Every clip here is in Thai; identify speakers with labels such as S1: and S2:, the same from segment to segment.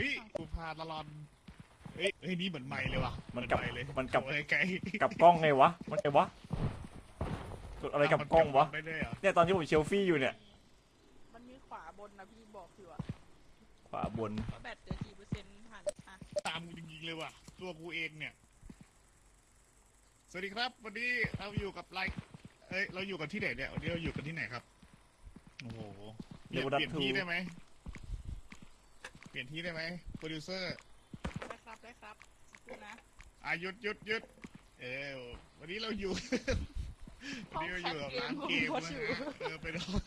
S1: ฮ้ยกูพาตลอดเฮ้ยเฮ้ยนี่เหมือนไม่เลยว่ะ
S2: มันกลับ
S1: เหอไเลย
S2: มันกลับ
S1: โอ้ยไกล
S2: กลับกล้องไงวะ มันไงวะกดอะไรกับกล้องวะ
S1: ได้ด้วยเหรอ
S2: เนี่ยตอนที่ผมเชลฟี่อยู่เนี่ย
S3: มันมีขวาบนนะพี่บอกอยู่อะ
S2: ขวาบน
S3: ว่าแบตเหลือกี่เปอร์เซ็นต์ผ่านอะ
S1: ตามกูจริงๆเลยว่ะ ตัวกูเองเนี่ย สวัสดีครับ วันนี้เราอยู่กับไลค์เอ้ย เราอยู่กันที่ไหนเนี่ย วันนี้เราอยู่กันที่ไหนครับ โอ้โหเปลี่ยน
S2: เดี๋ยว
S1: เปลี่ยน
S2: ดับทู
S1: ที่ได้ไหม เปลี่ยนที่ได้ไหมโปรดิวเซอร์
S3: ได้ครับได้ครับสักครู่นะ
S1: อายุดหยุดหยุดเออวันนี้เราอยู่ วันนี้เราอยู่กับร้านเกมนะฮะเออเป็นห้อง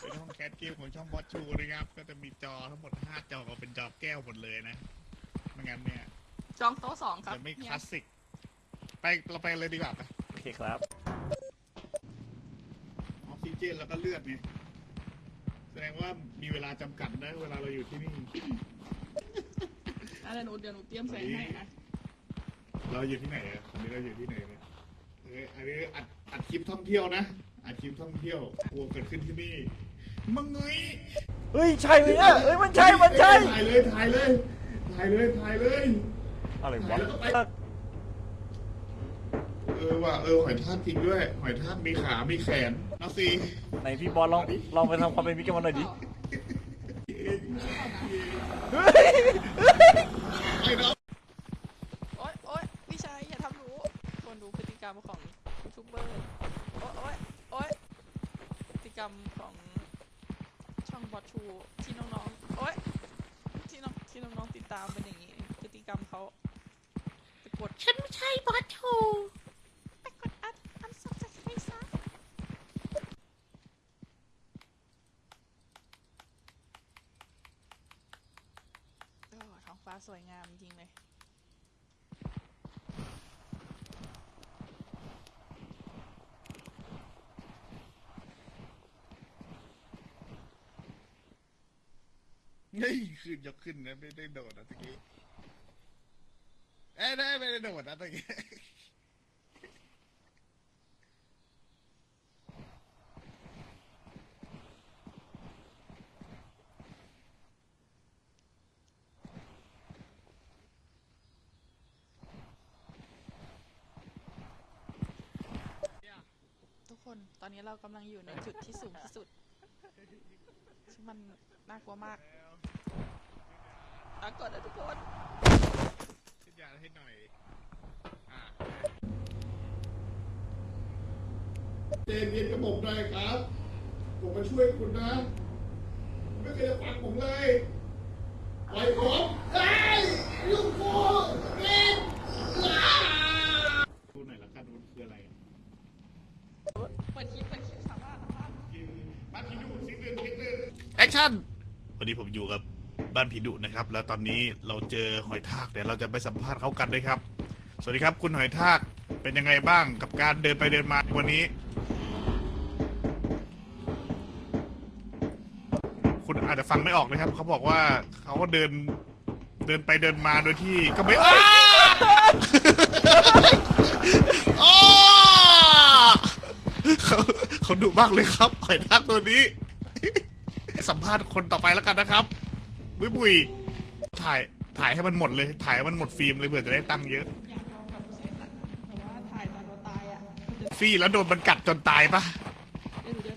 S1: เป็นห้องแคสเกมของช่องบอสชูนะครับ ก็จะมีจอทั้งหมดห้าจอเป็นจอแก้วหมดเลยนะไม่งั้นเนี่ย
S3: จองโต๊ะสองครับ
S1: จะไม่ค
S3: เนี่ย
S1: ลาสสิก ไปเราไปเลยดีกว่าไป
S2: โอเคครับ
S1: ออกซิเจนแล้วก็เลือดเนี่ย แสดงว่ามีเวลาจำกัดนะ เวลาเราอยู่ที่นี่
S3: อะเดี๋ยวหนูเดี๋ยวหนูเตรียมแสงให้นะ
S1: เราอยู่ที่ไหนอะอันนี้เราอยู่ที่ไหนเนี่ยเอ้ยอันนี้อัดอัดคลิปท่องเที่ยวนะ อัดคลิปท่องเที่ยวกลัวเกิดขึ้นที่นี่มังไง
S2: เฮ้ยใช่ไหมเนี่ยเฮ้ยมันใช่มันใช่
S1: ถ่ายเลยถ่ายเลยถ่ายเลยถ่ายเลย
S2: อะไรวะ
S1: เออว่ะเออหอยทากจริงด้วย หอยทากมีขา มีแขนเอาสิ
S2: ไหนพี่บอลลองลองไปทำความเป็นมิตรกันมาหน่อยดิ เฮ้ย
S1: ไอ้น้อง
S3: โอ๊ยโอ๊ยพี่ชายอย่าทำหนูคนดูพฤติกรรมของยูทูบเบอร์โอ๊ยโอ๊ยโอ๊ยพฤติกรรมของช่องบอทชูที่น้องๆโอ๊ยที่น้องที่น้องๆติดตามเป็นอย่างนี้พฤติกรรมเขาไปกด
S4: ฉันไม่ใช่บอสทู
S3: ไปกดอัดอันซับสไครต์ซะโอ้ท้อง ฟ้าสวยงามจริงเลย
S1: เฮ้ยขึ้นยกขึ้นนะไม่ได้โดดนะตะกี้เอ้ยได้ไม่ได้โดดนะตะกี้
S3: อนนี้เรากำลังอยู่ในจุดที่สูงที่สุดซึ่งมันน่ากลัวมากลาก่อนนะทุกคน
S1: ขึ้นยาให้หน่อย อ่าเจนเย็นกับผมหน่อยครับ ผมมาช่วยคุณนะ ไม่เคยจะฟังผมเลย ปล่อยผมเฮ้ยลูกกูเล่นดูหน่อยละกันมันคืออะไร
S3: เปิดคลิปเปิดคลิปสามารถสามารถ
S1: บ้านผีดุสิงหนึ่งสิงหนึ่งแอคชั่น วันนี้ผมอยู่กับบ้านผีดุนะครับ แล้วตอนนี้เราเจอหอยทากเดี๋ยวเราจะไปสัมภาษณ์เขากันเลยครับ สวัสดีครับคุณหอยทากเป็นยังไงบ้างกับการเดินไปเดินมาวันนี้ คุณอาจจะฟังไม่ออกนะครับ เขาบอกว่าเขาก็เดินเดินไปเดินมาโดยที่ก็ไม่อ้าอ้าเขาเขาดุมากเลยครับหอยทากตัวนี้ สัมภาษณ์คนต่อไปแล้วกันนะครับบุยบุยถ่ายถ่ายให้มันหมดเลย ถ่ายให้มันหมดฟิล์มเลยเผื่อจะได้ตังค์เยอะ
S3: อยากลองกับเซตอะแต่ว่าถ่ายตอนเราตายอะมันจะ
S1: ฟรีแล้วโดนมันกัดจนตายปะ
S3: เล่นอย่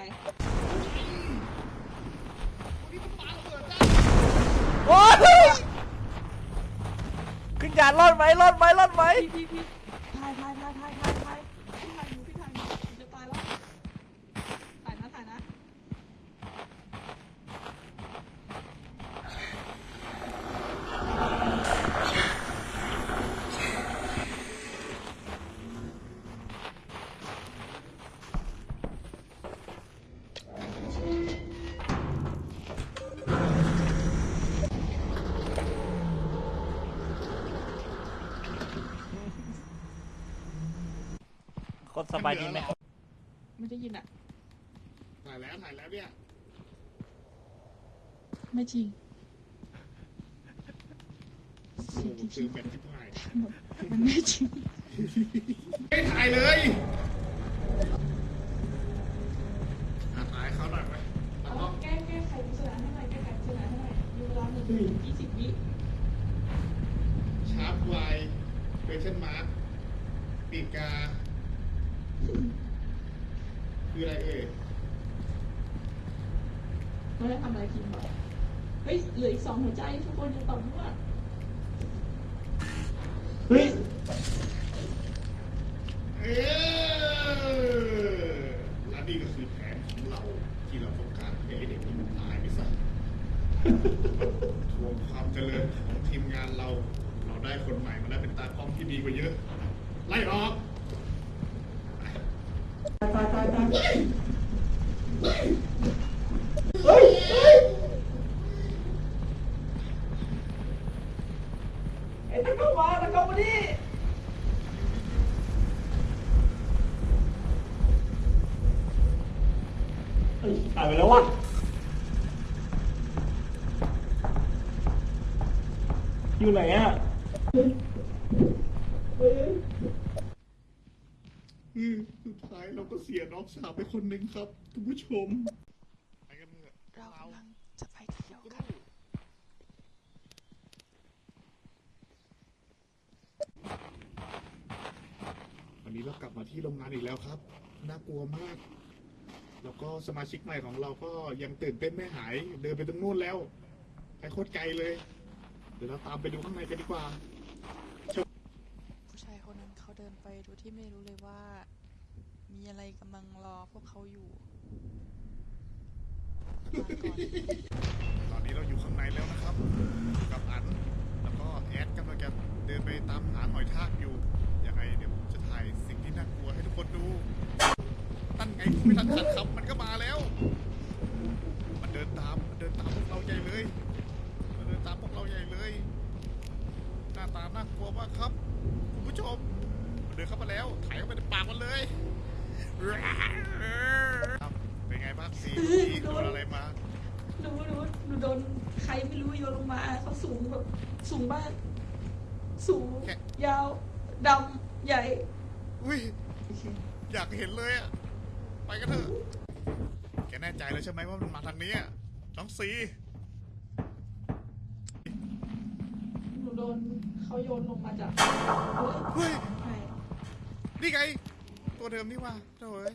S3: าย
S2: โอ้ยขึ้นยานรอดไหมรอดไหมรอดไหม
S3: พี่พี่
S2: คนสบายดีไหมครับ
S3: ไม่ได้ยินอะ
S1: ถ่ายแล้วถ่ายแล้วเนี่ย
S3: ไม่จริง
S1: โอ้โหซื้อแบตที่ถ่าย
S3: มันไม่จริง
S1: ไม่ถ่ายเลยอะถ่ายเขาหน่อยไหมแล้วก็
S3: แก้แก้ไขพิจารณาให้หน่อยแก้ไขพิจารณาให้หน่อยอยู่ยี่สิบวิ
S1: ชาร์ปไวเฟชั่นมาร์คปีกกา คืออะไรเอ่ย
S3: ไม่ได้ทำอะไรพิมพ์หรอเฮ้ยเหลืออีกสองหัวใจทุกคนยังตอบไม่ว่า
S2: เฮ้ย
S1: เออและนี่ก็คือแผนของเราที่เราต้องการให้ไอ้เด็กนี่มันตายไปซะทวงความเจริญของทีมงานเรา เราได้คนใหม่มาแล้วเป็นตากล้องที่ดีกว่าเยอะ ไล่ออก
S2: ตายตายตาย
S1: เฮ้ยเฮ้ย
S3: ไอ้ตะก้ามาตะก้ามาดิ
S2: เฮ้ยตายไปแล้ววะอยู่ไหนอะ
S1: สุดท้ายเราก็เสียน้องสาวไปคนหนึ่งครับคุณผู้ชมไปกันเถอะ
S3: เรากำลังจะไปเที่ยวกัน
S1: วันนี้เรากลับมาที่โรงงานอีกแล้วครับ น่ากลัวมาก แล้วก็สมาชิกใหม่ของเราก็ยังตื่นเต้นไม่หาย เดินไปตรงนู้นแล้ว ไปโคตรไกลเลย เดี๋ยวเราตามไปดูข้างในกันดีกว่า
S3: ผู้ชาย คนนั้นเขาเดินไปโดยที่ไม่รู้เลยว่า มีอะไรกำลังรอพวกเขาอยู่มาก่อน
S1: ตอนนี้เราอยู่ข้างในแล้วนะครับ กับอัน แล้วก็แอดกำลังจะเดินไปตามหาหอยทากอยู่ ยังไงเดี๋ยวผมจะถ่ายสิ่งที่น่ากลัวให้ทุกคนดู ตั้นไงไม่ทันขัดคำมันก็มาแล้ว มันเดินตาม มันเดินตามพวกเราใหญ่เลย มันเดินตามพวกเราใหญ่เลย ห น้าตาน่ากลัวมากครับ คุณผู้ชมมันเดินเข้ามาแล้วถ่ายเข้าไปในปากมันเลยครับเป็นไงบ้างสิโดนอะไรมา
S3: หนูหนูหนูโดนใครไม่รู้โยนลงมาเขาสูงแบบสูงมาก สูง
S1: แค่
S3: ยาวดำใหญ่
S1: อุ้ยอยากเห็นเลยอะไปกันเถอะ แกแน่ใจแล้วใช่ไหมว่ามันมาทางนี้อะน้องซี
S3: หนูโดนเขาโยนลงมาจาก
S1: เฮ้ย
S3: ใช่
S1: นี่ไง ตัวเดิมนี่ว่าโถ่เอ้ย